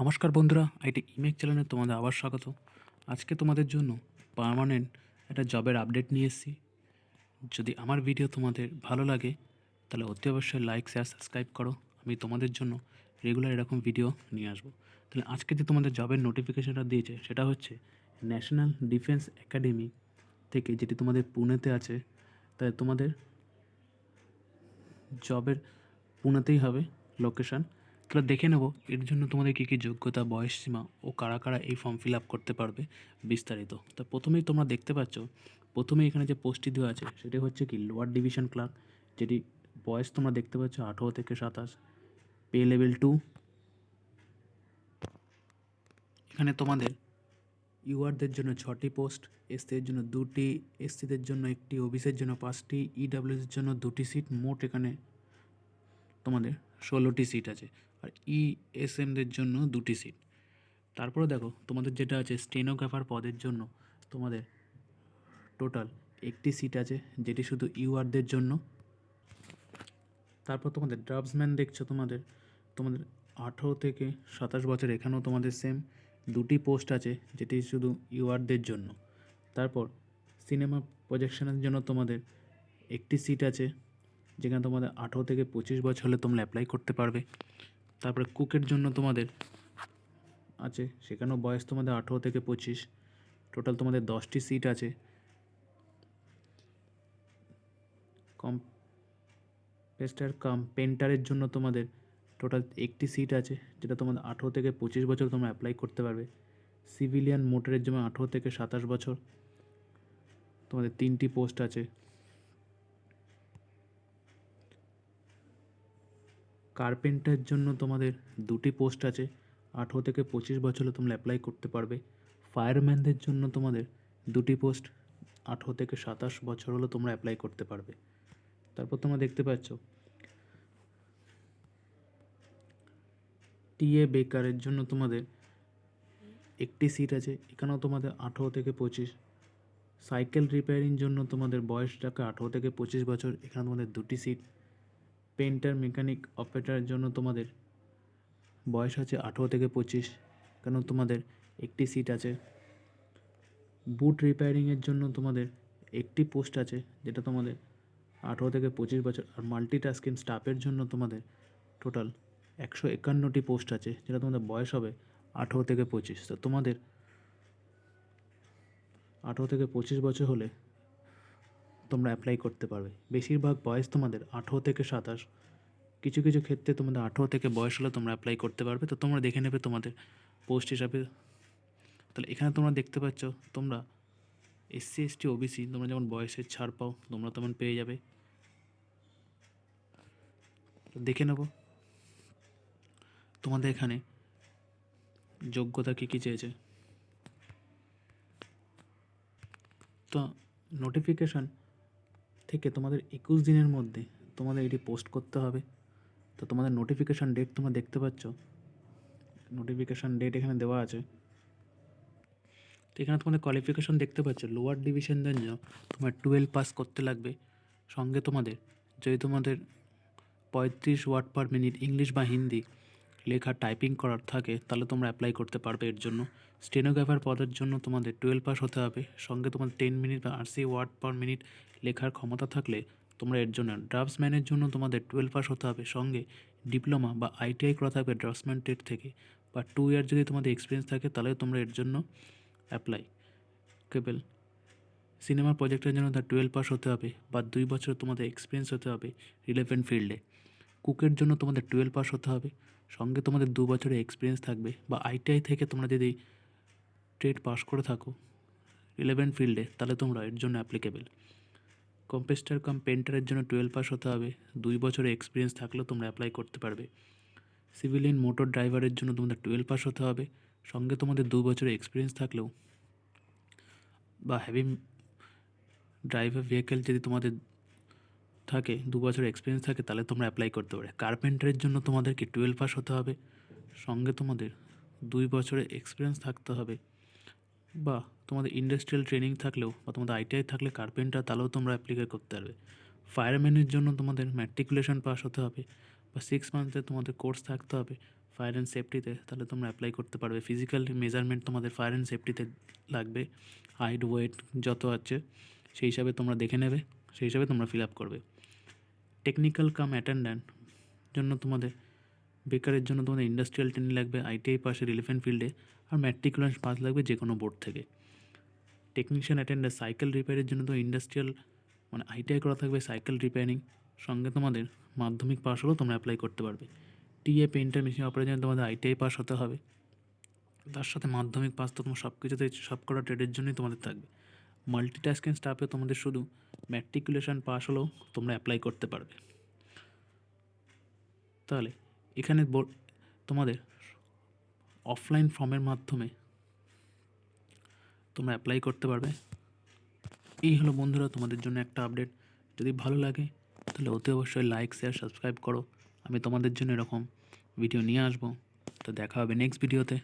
নমস্কার বন্ধুরা আইটি ইমেক চ্যানেলে তোমাদের আবার স্বাগত। আজকে তোমাদের জন্য পার্মানেন্ট একটা জবের আপডেট নিয়ে এসেছি। যদি আমার ভিডিও তোমাদের ভালো লাগে, তাহলে অতি অবশ্যই লাইক শেয়ার সাবস্ক্রাইব করো। আমি তোমাদের জন্য রেগুলার এরকম ভিডিও নিয়ে আসব। তাহলে আজকে যে তোমাদের জবের নোটিফিকেশনটা দিয়েছে, সেটা হচ্ছে ন্যাশনাল ডিফেন্স একাডেমি থেকে, যেটি তোমাদের পুনেতে আছে তাই তোমাদের জবের পুনেতেই হবে লোকেশান তাহলে দেখে নেব। এর জন্য তোমাদের কী কী যোগ্যতা, বয়স সীমা ও কারা কারা এই ফর্ম ফিল আপ করতে পারবে বিস্তারিত। তা প্রথমেই তোমরা দেখতে পাচ্ছ প্রথমেই এখানে যে পোস্টটি দেওয়া আছে সেটি হচ্ছে কি লোয়ার ডিভিশন ক্লার্ক যেটি বয়স তোমরা দেখতে পাচ্ছ আঠেরো থেকে সাতাশ পে লেভেল টু এখানে তোমাদের ইউআরদের জন্য ছটি পোস্ট এসসিদের জন্য দুটি, এসসিদের জন্য একটি, ওবিসির জন্য পাঁচটি ইডাব্লিউসির জন্য দুটি সিট মোট এখানে তোমাদের ষোলোটি সিট আছে। আর ইএসএমদের জন্য দুটি সিট তারপরে দেখো, তোমাদের যেটা আছে স্টেনোগ্রাফার পদের জন্য তোমাদের টোটাল একটি সিট আছে, যেটি শুধু ইউআরদের জন্য। তারপর তোমাদের ড্রাফটসম্যান দেখছ তোমাদের তোমাদের আঠেরো থেকে সাতাশ বছর এখানেও তোমাদের সেম দুটি পোস্ট আছে, যেটি শুধু ইউআরদের জন্য। তারপর সিনেমা প্রজেকশনের জন্য তোমাদের একটি সিট আছে, যেখানে তোমাদের আঠেরো থেকে পঁচিশ বছর হলে তোমরা অ্যাপ্লাই করতে পারবে। তারপরে কুকের জন্য তোমাদের আছে, সেখানেও বয়স তোমাদের আঠেরো থেকে পঁচিশ। টোটাল তোমাদের দশটি সিট আছে। কম পেস্টার কাম পেন্টারের জন্য তোমাদের টোটাল একটি সিট আছে, যেটা তোমাদের আঠেরো থেকে পঁচিশ বছর তোমরা অ্যাপ্লাই করতে পারবে। সিভিলিয়ান মোটরের জন্য আঠেরো থেকে সাতাশ বছর। তোমাদের তিনটি পোস্ট আছে। কার্পেন্টারের জন্য তোমাদের দুটি পোস্ট আছে। আঠেরো থেকে পঁচিশ বছর তোমরা অ্যাপ্লাই করতে পারবে। ফায়ারম্যানদের জন্য তোমাদের দুটি পোস্ট আঠেরো থেকে সাতাশ বছর হলে তোমরা অ্যাপ্লাই করতে পারবে। তারপর তোমরা দেখতে পাচ্ছ, টিএ বেকারের জন্য তোমাদের একটি সিট আছে। এখানেও তোমাদের আঠেরো থেকে পঁচিশ। সাইকেল রিপেয়ারিং জন্য তোমাদের বয়স রাখা আঠেরো থেকে পঁচিশ বছর। এখানে তোমাদের দুটি সিট পেন্টার মেকানিক অপারেটারের জন্য তোমাদের বয়স আছে আঠেরো থেকে পঁচিশ কেন তোমাদের একটি সিট আছে। বুট রিপেয়ারিংয়ের জন্য তোমাদের একটি পোস্ট আছে, যেটা তোমাদের আঠেরো থেকে পঁচিশ বছর, আর মাল্টিটাস্কিং স্টাফের জন্য তোমাদের টোটাল একশো একান্নটি পোস্ট আছে, যেটা তোমাদের বয়স হবে আঠেরো থেকে পঁচিশ। তো তোমাদের আঠেরো থেকে পঁচিশ বছর হলে তোমরা অ্যাপ্লাই করতে পারবে। বেশিরভাগ বয়স তোমাদের আঠেরো থেকে সাতাশ। কিছু কিছু ক্ষেত্রে তোমাদের আঠেরো থেকে বয়স হলে তোমরা অ্যাপ্লাই করতে পারবে। তো তোমরা দেখে নেবে তোমাদের পোস্ট হিসাবে। তাহলে এখানে তোমরা দেখতে পাচ্ছ, তোমরা এসসি এসটি ওবিসি তোমরা যেমন বয়সের ছাড় পাও, তোমরা তেমন পেয়ে যাবে। দেখে নেব। তোমাদের এখানে যোগ্যতা কী কী চেয়েছে? তো নোটিফিকেশান থেকে তোমাদের একুশ দিনের মধ্যে তোমাদের এটি পোস্ট করতে হবে। তো তোমাদের নোটিফিকেশান ডেট তোমরা দেখতে পাচ্ছ। নোটিফিকেশান ডেট এখানে দেওয়া আছে। তো এখানে তোমাদের কোয়ালিফিকেশন দেখতে পাচ্ছ। লোয়ার ডিভিশনদের জন্য তোমার টুয়েলভ পাস করতে লাগবে। সঙ্গে তোমাদের যদি তোমাদের পঁয়ত্রিশ ওয়ার্ড পার মিনিট ইংলিশ বা হিন্দি লেখা টাইপিং করার থাকে, তাহলে তোমরা অ্যাপ্লাই করতে পারবে এর জন্য। স্টেনোগ্রাফার পদের জন্য তোমাদের টুয়েলভ পাস হতে হবে। সঙ্গে তোমাদের টেন মিনিট বা আশি ওয়ার্ড পার মিনিট লেখার ক্ষমতা থাকলে তোমরা এর জন্য ড্রাফটসম্যানের জন্য তোমাদের টুয়েলভ পাস হতে হবে। সঙ্গে ডিপ্লোমা বা আইটিআই করা থাকবে ড্রাফটসম্যান টেট থেকে। বা টু ইয়ার যদি তোমাদের এক্সপিরিয়েন্স থাকে, তাহলে তোমরা এর জন্য অ্যাপ্লাই কেবল সিনেমার প্রজেক্টের জন্য তার টুয়েলভ পাস হতে হবে বা দুই বছর তোমাদের এক্সপিরিয়েন্স হতে হবে রিলেভেন্ট ফিল্ডে কুকের জন্য তোমাদের টুয়েলভ পাস হতে হবে। সঙ্গে তোমাদের দু বছরের এক্সপিরিয়েন্স থাকবে বা আইটিআই থেকে তোমরা যদি ট্রেড পাস করে থাকো রিলেভেন্ট ফিল্ডে তাহলে তোমরা এর জন্য অ্যাপ্লিকেবল কম্পেস্টার কাম পেন্টারের জন্য টুয়েলভ পাস হতে হবে। দুই বছরের এক্সপিরিয়েন্স থাকলেও তোমরা অ্যাপ্লাই করতে পারবে। সিভিলিয়ান মোটর ড্রাইভারের জন্য তোমাদের টুয়েলভ পাস হতে হবে। সঙ্গে তোমাদের দু বছরের এক্সপিরিয়েন্স থাকলেও বা হ্যাভি ড্রাইভার ভেহিকেল যদি তোমাদের থাকে, দু বছর এক্সপিরিয়েন্স থাকে, তাহলে তোমরা অ্যাপ্লাই করতে পারবে। কার্পেন্টারের জন্য তোমাদেরকে টুয়েলভ পাস হতে হবে। সঙ্গে তোমাদের দুই বছরের এক্সপিরিয়েন্স থাকতে হবে। বা তোমাদের ইন্ডাস্ট্রিয়াল ট্রেনিং থাকলেও বা তোমাদের আইটিআই থাকলে কার্পেন্টার তাহলেও তোমরা অ্যাপ্লিকে করতে পারবে। ফায়ারম্যানের জন্য তোমাদের ম্যাট্রিকুলেশন পাস হতে হবে বা সিক্স মান্থের তোমাদের কোর্স থাকতে হবে ফায়ার অ্যান্ড সেফটিতে তাহলে তোমরা অ্যাপ্লাই করতে পারবে। ফিজিক্যাল মেজারমেন্ট তোমাদের ফায়ার অ্যান্ড সেফটিতে লাগবে হাইট ওয়েট যত আছে, সেই হিসাবে তোমরা দেখে নেবে, সেই হিসাবে তোমরা ফিল আপ করবে। টেকনিক্যাল কাম অ্যাটেন্ড্যান্ট জন্য তোমাদের, বেকারের জন্য তোমাদের ইন্ডাস্ট্রিয়াল ট্রেনিং লাগবে আইটিআই পাশে রিলেভেন্ট ফিল্ডে আর ম্যাট্রিকুলেন্স পাস লাগবে যে কোনো বোর্ড থেকে টেকনিশিয়ান অ্যাটেন্ডার সাইকেল রিপেয়ারের জন্য তো ইন্ডাস্ট্রিয়াল মানে আইটিআই করা থাকবে সাইকেল রিপেয়ারিং সঙ্গে তোমাদের মাধ্যমিক পাস হলেও তোমরা অ্যাপ্লাই করতে পারবে। টিএ পেন্টার মেশিন অপারেশন তোমাদের আইটিআই পাস হতে হবে। তার সাথে মাধ্যমিক পাস তো তোমার সব কিছুতে সব কটা ট্রেডের জন্যই তোমাদের থাকবে। মাল্টিটাস্কিং স্টাফে তোমাদের শুধু ম্যাট্রিকুলেশন পাস হলেও তোমরা অ্যাপ্লাই করতে পারবে। তাহলে এখানে তোমাদের অফলাইন ফর্মের মাধ্যমে তোমরা অ্যাপ্লাই করতে পারবে। এই হলো বন্ধুরা তোমাদের জন্য একটা আপডেট যদি ভালো লাগে, তাহলে অতি অবশ্যই লাইক শেয়ার সাবস্ক্রাইব করো। আমি তোমাদের জন্য এরকম ভিডিও নিয়ে আসব। তো দেখা হবে নেক্সট ভিডিওতে